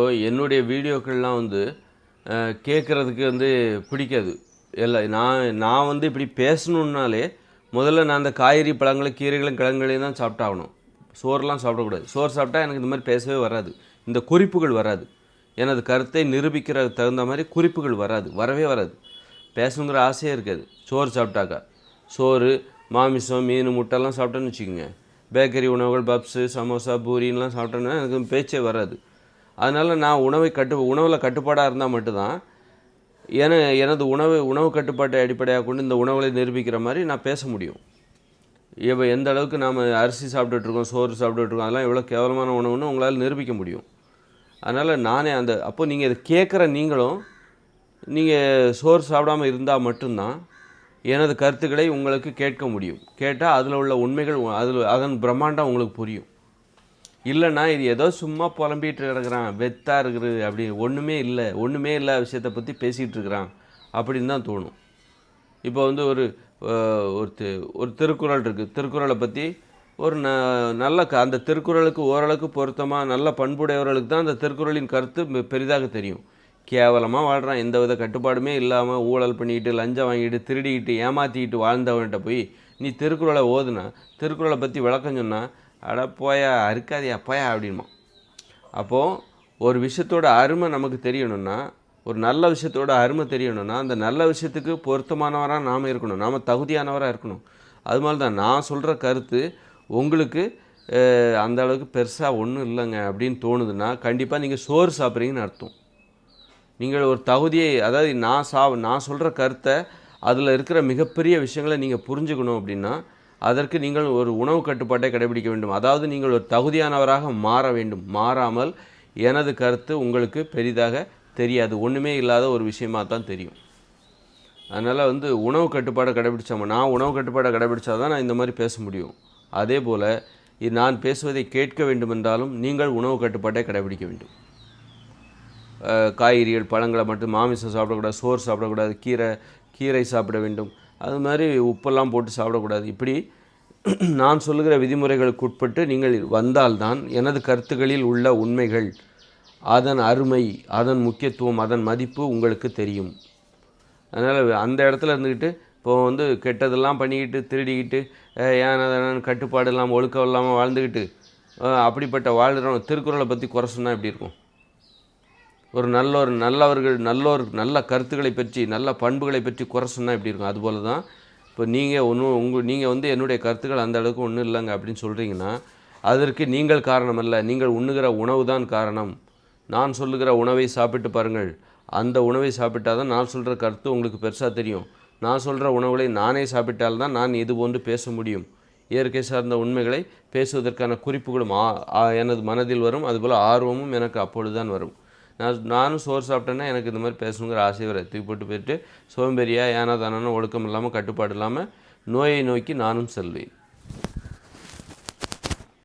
இப்போது என்னுடைய வீடியோக்கள்லாம் வந்து கேட்குறதுக்கு வந்து பிடிக்காது. இல்லை நான் நான் வந்து இப்படி பேசணுன்னாலே முதல்ல நான் அந்த காய்கறி பழங்களும் கீரைகளும் கிழங்குகளையும் தான் சாப்பிட்டாகணும். சோறுலாம் சாப்பிடக்கூடாது. சோறு சாப்பிட்டா எனக்கு இந்த மாதிரி பேசவே வராது. இந்த குறிப்புகள் வராது. எனது கருத்தை நிரூபிக்கிற தகுந்த மாதிரி குறிப்புகள் வராது. வரவே வராது. பேசணுங்கிற ஆசையே இருக்காது. சோறு சாப்பிட்டாக்கா. சோறு மாமிசம் மீன் முட்டைலாம் சாப்பிட்டேன்னு வச்சுக்கோங்க. பேக்கரி உணவுகள் பப்ஸு சமோசா பூரின்லாம் சாப்பிட்டேன்னா எனக்கு பேச்சே வராது. அதனால் நான் உணவை கட்டு உணவில் கட்டுப்பாடாக இருந்தால் மட்டும்தான். என எனது உணவு உணவு கட்டுப்பாட்டை அடிப்படையாக கொண்டு இந்த உணவுகளை நிரூபிக்கிற மாதிரி நான் பேச முடியும். இப்போ எந்த அளவுக்கு நாம் அரிசி சாப்பிட்டுட்டு இருக்கோம் சோறு சாப்பிட்டுட்ருக்கோம் அதெல்லாம் எவ்வளோ கேவலமான உணவுன்னு உங்களால் நிரூபிக்க முடியும். அதனால் நானே அந்த அப்போ நீங்கள் இதை கேட்குற நீங்களும் நீங்கள் சோறு சாப்பிடாம இருந்தால் மட்டும்தான் எனது கருத்துக்களை உங்களுக்கு கேட்க முடியும். கேட்டால் அதில் உள்ள உண்மைகள் அதில் அதன் பிரம்மாண்டம் உங்களுக்கு புரியும். இல்லைன்னா இது ஏதோ சும்மா புலம்பிகிட்டு கிடக்குறான் வெத்தா இருக்குது அப்படி ஒன்றுமே இல்லை ஒன்றுமே இல்லாத விஷயத்தை பற்றி பேசிகிட்டு இருக்கிறான் அப்படின்னு தான் தோணும். இப்போ வந்து ஒரு ஒரு ஒரு திருக்குறள் இருக்குது திருக்குறளை பற்றி ஒரு ந நல்ல க அந்த திருக்குறளுக்கு ஓரளவுக்கு பொருத்தமாக நல்ல பண்புடையவர்களுக்கு தான் அந்த திருக்குறளின் கருத்து பெரிதாக தெரியும். கேவலமாக வாழ்கிறான் எந்த வித கட்டுப்பாடுமே இல்லாமல் ஊழல் பண்ணிக்கிட்டு லஞ்சம் வாங்கிட்டு திருடிக்கிட்டு ஏமாற்றிக்கிட்டு வாழ்ந்தவன்கிட்ட போய் நீ திருக்குறளை ஓதுனா திருக்குறளை பற்றி விளக்கம் சொன்னால் அட போயா அறுக்காதியா போயா அப்படின்மா. அப்போது ஒரு விஷயத்தோட அருமை நமக்கு தெரியணும்னா ஒரு நல்ல விஷயத்தோட அருமை தெரியணும்னா அந்த நல்ல விஷயத்துக்கு பொருத்தமானவராக நாம் இருக்கணும். நாம் தகுதியானவராக இருக்கணும். அது மாதிரி தான் நான் சொல்கிற கருத்து உங்களுக்கு அந்த அளவுக்கு பெருசாக ஒன்றும் இல்லைங்க அப்படின்னு தோணுதுன்னா கண்டிப்பாக நீங்கள் சோறு சாப்பிட்றீங்கன்னு அர்த்தம். நீங்கள் ஒரு தகுதியை அதாவது நான் சா நான் சொல்கிற கருத்தை அதில் இருக்கிற மிகப்பெரிய விஷயங்களை நீங்கள் புரிஞ்சுக்கணும் அப்படின்னா அதற்கு நீங்கள் ஒரு உணவு கட்டுப்பாட்டை கடைபிடிக்க வேண்டும். அதாவது நீங்கள் ஒரு தகுதியானவராக மாற வேண்டும். மாறாமல் எனது கருத்து உங்களுக்கு பெரிதாக தெரியாது. ஒன்றுமே இல்லாத ஒரு விஷயமாக தான் தெரியும். அதனால் வந்து உணவு கட்டுப்பாடை கடைபிடிச்சோம். நான் உணவு கட்டுப்பாடை கடைபிடிச்சா தான் நான் இந்த மாதிரி பேச முடியும். அதே போல் நான் பேசுவதை கேட்க வேண்டுமென்றாலும் நீங்கள் உணவு கட்டுப்பாட்டை கடைபிடிக்க வேண்டும். காய்கறிகள் பழங்களை மட்டும் மாமிசம் சாப்பிடக்கூடாது சோறு சாப்பிடக்கூடாது கீரை கீரை சாப்பிட வேண்டும். அது மாதிரி உப்பெல்லாம் போட்டு சாப்பிடக்கூடாது. இப்படி நான் சொல்லுகிற விதிமுறைகளுக்கு உட்பட்டு நீங்கள் வந்தால்தான் எனது கருத்துக்களில் உள்ள உண்மைகள் அதன் அருமை அதன் முக்கியத்துவம் அதன் மதிப்பு உங்களுக்கு தெரியும். அதனால் அந்த இடத்துல இருந்துக்கிட்டு இப்போ வந்து கெட்டதெல்லாம் பண்ணிக்கிட்டு திருடிக்கிட்டு ஏன் கட்டுப்பாடு இல்லாமல் ஒழுக்கம் இல்லாமல் வாழ்ந்துக்கிட்டு அப்படிப்பட்ட வாழ்கிறவங்க திருக்குறளை பற்றி குறை சொன்னால் எப்படி இருக்கும்? ஒரு நல்லோர் நல்லவர்கள் நல்லோர் நல்ல கருத்துக்களை பற்றி நல்ல பண்புகளை பற்றி குறை சொன்னால் எப்படி இருக்கும்? அதுபோல தான் இப்போ நீங்கள் ஒன்றும் உங்கள் நீங்கள் வந்து என்னுடைய கருத்துக்கள் அந்த அளவுக்கு ஒன்றும் இல்லைங்க அப்படின்னு சொல்கிறீங்கன்னா அதற்கு நீங்கள் காரணம் அல்ல நீங்கள் உண்ணுகிற உணவு தான் காரணம். நான் சொல்லுகிற உணவை சாப்பிட்டு பாருங்கள். அந்த உணவை சாப்பிட்டால் தான் நான் சொல்கிற கருத்து உங்களுக்கு பெருசாக தெரியும். நான் சொல்கிற உணவுகளை நானே சாப்பிட்டால்தான் நான் இது போன்று பேச முடியும். இயற்கை சார்ந்த உண்மைகளை பேசுவதற்கான குறிப்புகளும் ஆ- எனது மனதில் வரும். அதுபோல் ஆர்வமும் எனக்கு அப்பொழுதுதான் வரும். நான் நானும் சோறு சாப்பிட்டேன்னா எனக்கு இந்த மாதிரி பேசணுங்கிற ஆசை வர தூக்கி போட்டு போயிட்டு சோம்பேறியா ஏனா தானான ஒழுக்கம் இல்லாமல் கட்டுப்பாடு இல்லாமல் நோயை நோக்கி நானும் செல்வேன்.